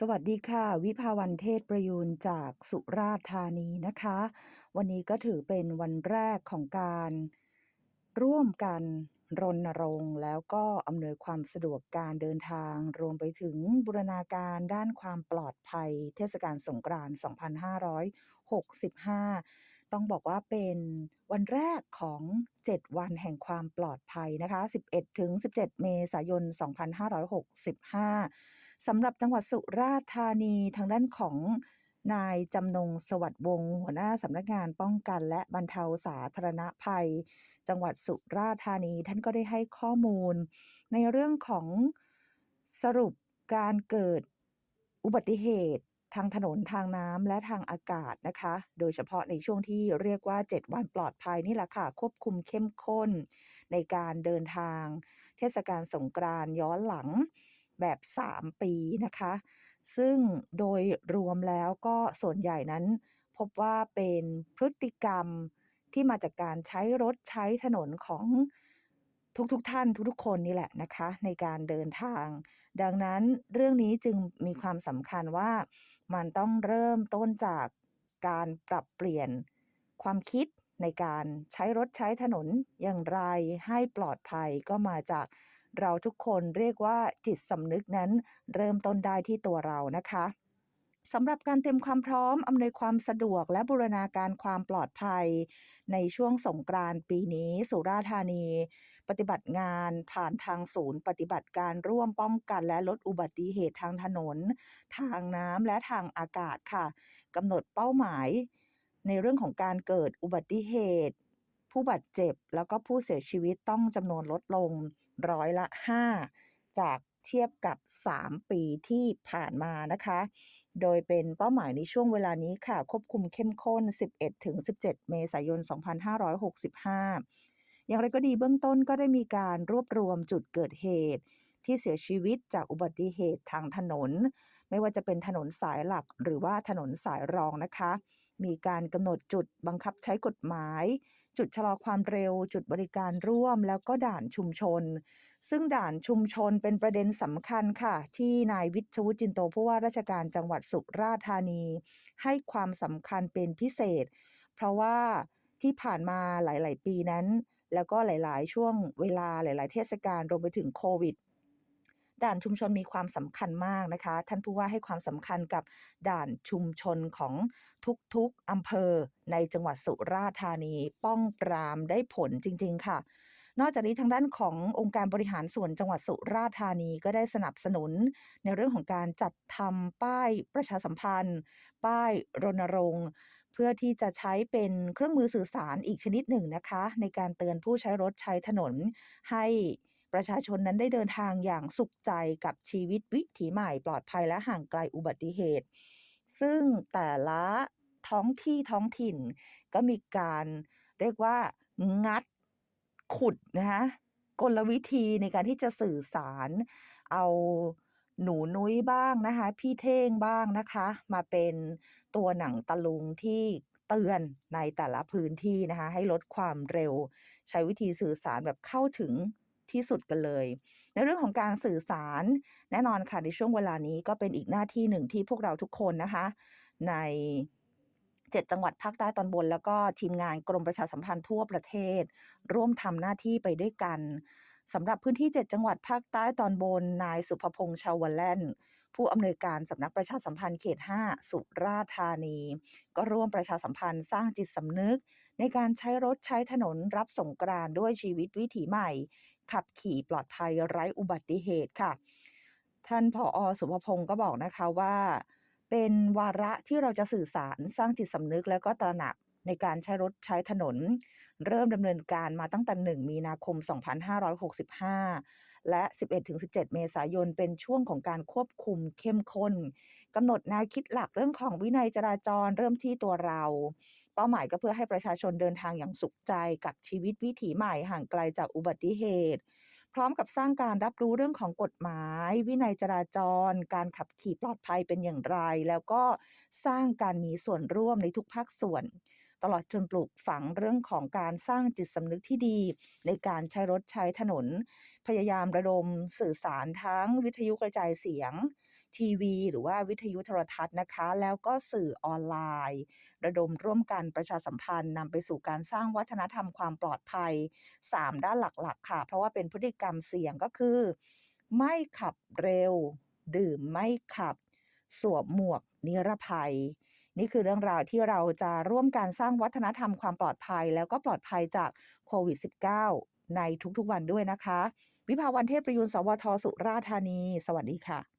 สวัสดีค่ะ วิภาวันเทศประยูนจากสุราษฎร์ธานีนะคะ วันนี้ก็ถือเป็นวันแรกของการร่วมกันรณรงค์แล้วก็อำนวยความสะดวกการเดินทาง รวมไปถึงบูรณาการด้านความปลอดภัย เทศกาลสงกรานต์2565 ต้องบอกว่าเป็นวันแรกของ 7 วันแห่งความปลอดภัยนะคะ 11 ถึง 17 เมษายน 2565 สำหรับจังหวัดสุราษฎร์ธานีทางด้านของนายจำนงสวัสดิ์วงศ์หัวหน้าสำนักงานป้องกันและบรรเทาสาธารณภัย จังหวัดสุราษฎร์ธานีท่านก็ได้ให้ข้อมูล ในเรื่องของสรุปการเกิดอุบัติเหตุทางถนนทางน้ำและทางอากาศนะคะ โดยเฉพาะในช่วงที่เรียกว่า 7 วันปลอดภัยนี่แหละค่ะ ควบคุมเข้มข้น ในการเดินทาง เทศกาลสงกรานย้อนหลัง แบบ 3 ปีนะคะ ซึ่งโดยรวมแล้วก็ส่วนใหญ่นั้น พบว่าเป็นพฤติกรรมที่มาจากการใช้รถใช้ถนนของทุกๆทท่านทุกๆคนนี่แหละนะคะ ในการเดินทาง ดังนั้นเรื่องนี้จึงมีความสำคัญว่ามันต้องเริ่มต้นจากการปรับเปลี่ยนความคิดในการใช้รถใช้ถนนอย่างไรให้ปลอดภัยก็มาจาก เราทุกคนเรียกว่าจิตสำนึกนั้น เริ่มต้นได้ที่ตัวเรานะคะสำหรับการเตรียมความพร้อม อำนวยความสะดวกและบูรณาการความปลอดภัย ในช่วงสงกรานต์ปีนี้สุราษฎร์ธานี ปฏิบัติงานผ่านทางศูนย์ ปฏิบัติการร่วมป้องกันและลดอุบัติเหตุทางถนน ทางน้ำและทางอากาศค่ะกำหนดเป้าหมาย ในเรื่องของการเกิดอุบัติเหตุ ผู้บาดเจ็บแล้วก็ผู้เสียชีวิตต้องจำนวนลดลงร้อยละ 5 จากเทียบกับ 3 ปีที่ผ่านมานะคะ โดยเป็นเป้าหมายในช่วงเวลานี้ค่ะ ควบคุมเข้มข้น 11-17 เมษายน 2565 อย่างไรก็ดีเบื้องต้นก็ได้มีการรวบรวมจุดเกิดเหตุ ที่เสียชีวิตจากอุบัติเหตุทางถนน ไม่ว่าจะเป็นถนนสายหลักหรือว่าถนนสายรองนะคะ มีการกำหนดจุดบังคับใช้กฎหมาย จุดชะลอความเร็ว จุดบริการร่วม แล้วก็ด่านชุมชน ซึ่งด่านชุมชนเป็นประเด็นสำคัญค่ะ ที่นายวิชวุฒิจินโตผู้ว่าราชการจังหวัดสุราษฎร์ธานี ให้ความสำคัญเป็นพิเศษ เพราะว่าที่ผ่านมาหลาย ๆ ปีนั้น แล้วก็หลาย ๆ ช่วงเวลาหลาย ๆ เทศกาลรวมไปถึงโควิด ด่านชุมชนมีความสำคัญมากนะคะ ท่านผู้ว่าให้ความสำคัญกับด่านชุมชนของทุกๆอำเภอในจังหวัดสุราษฎร์ธานี ป้องปรามได้ผลจริง ๆ ค่ะนอกจากนี้ทางด้านขององค์การบริหารส่วนจังหวัดสุราษฎร์ธานีก็ได้สนับสนุน ในเรื่องของการจัดทำป้ายประชาสัมพันธ์ ป้ายรณรงค์ เพื่อที่จะใช้เป็นเครื่องมือสื่อสารอีกชนิดหนึ่งนะคะ ในการเตือนผู้ใช้รถใช้ถนนให้ ประชาชนนั้นได้เดินทางอย่างสุขใจกับชีวิตวิถีใหม่ปลอดภัยและห่างไกลอุบัติเหตุ ซึ่งแต่ละท้องที่ท้องถิ่น ก็มีการเรียกว่างัดขุดนะคะกลวิธีในการที่จะสื่อสารเอาหนูนุ้ยบ้างนะคะ พี่เท่งบ้างนะคะ มาเป็นตัวหนังตะลุงที่เตือนในแต่ละพื้นที่นะคะ ให้ลดความเร็ว ใช้วิธีสื่อสารแบบเข้าถึง ที่สุดกันเลย ในเรื่องของการสื่อสารแน่นอนค่ะในช่วงเวลานี้ก็เป็นอีกหน้าที่หนึ่งที่พวกเราทุกคนนะคะ ใน7จังหวัดภาคใต้ตอนบน แล้วก็ทีมงานกรมประชาสัมพันธ์ทั่วประเทศ ร่วมทำหน้าที่ไปด้วยกันสำหรับพื้นที่ 7 จังหวัดภาคใต้ตอนบน นายสุภพงษ์ชาวแลนผู้อำนวยการสำนักประชาสัมพันธ์เขต 5 สุราษฎร์ธานี ก็ร่วมประชาสัมพันธ์สร้างจิตสำนึก ในการใช้รถใช้ถนนรับสงกรานด้วยชีวิตวิถีใหม่ ขับขี่ปลอดภัยไร้อุบัติเหตุค่ะ ท่านผออสุภพงศ์ก็บอกนะคะว่า เป็นวาระที่เราจะสื่อสารสร้างจิตสำนึกแล้วก็ตระหนักในการใช้รถใช้ถนน เริ่มดำเนินการมาตั้งแต่ 1 มีนาคม 2565 และ 11-17 เมษายน เป็นช่วงของการควบคุมเข้มข้นกำหนดแนวคิดหลักเรื่องของวินัยจราจรเริ่มที่ตัวเรา เป้าหมายก็เพื่อให้ประชาชนเดินทางอย่างสุขใจกับชีวิตวิถีใหม่ห่างไกลจากอุบัติเหตุ พร้อมกับสร้างการรับรู้เรื่องของกฎหมาย วินัยจราจร การขับขี่ปลอดภัยเป็นอย่างไร แล้วก็สร้างการมีส่วนร่วมในทุกภาคส่วน ตลอดจนปลูกฝังเรื่องของการสร้างจิตสำนึกที่ดี ในการใช้รถใช้ถนน พยายามระดมสื่อสารทั้งวิทยุกระจายเสียง ทีวี หรือว่าวิทยุโทรทัศน์นะคะ แล้วก็สื่อออนไลน์ ระดมร่วมกันประชาสัมพันธ์นำไปสู่การสร้างวัฒนธรรมความปลอดภัย 3 ด้านหลักๆ ค่ะ เพราะว่าเป็นพฤติกรรมเสี่ยงก็คือ ไม่ขับเร็ว ดื่มไม่ขับ สวมหมวกนิรภัย นี่คือเรื่องราวที่เราจะร่วมกันสร้างวัฒนธรรมความปลอดภัย แล้วก็ปลอดภัยจากโควิด -19 ในทุกๆวันด้วยนะคะ วิภาวันเทพประยูนสวทสุราษฎร์ธานี สวัสดีค่ะ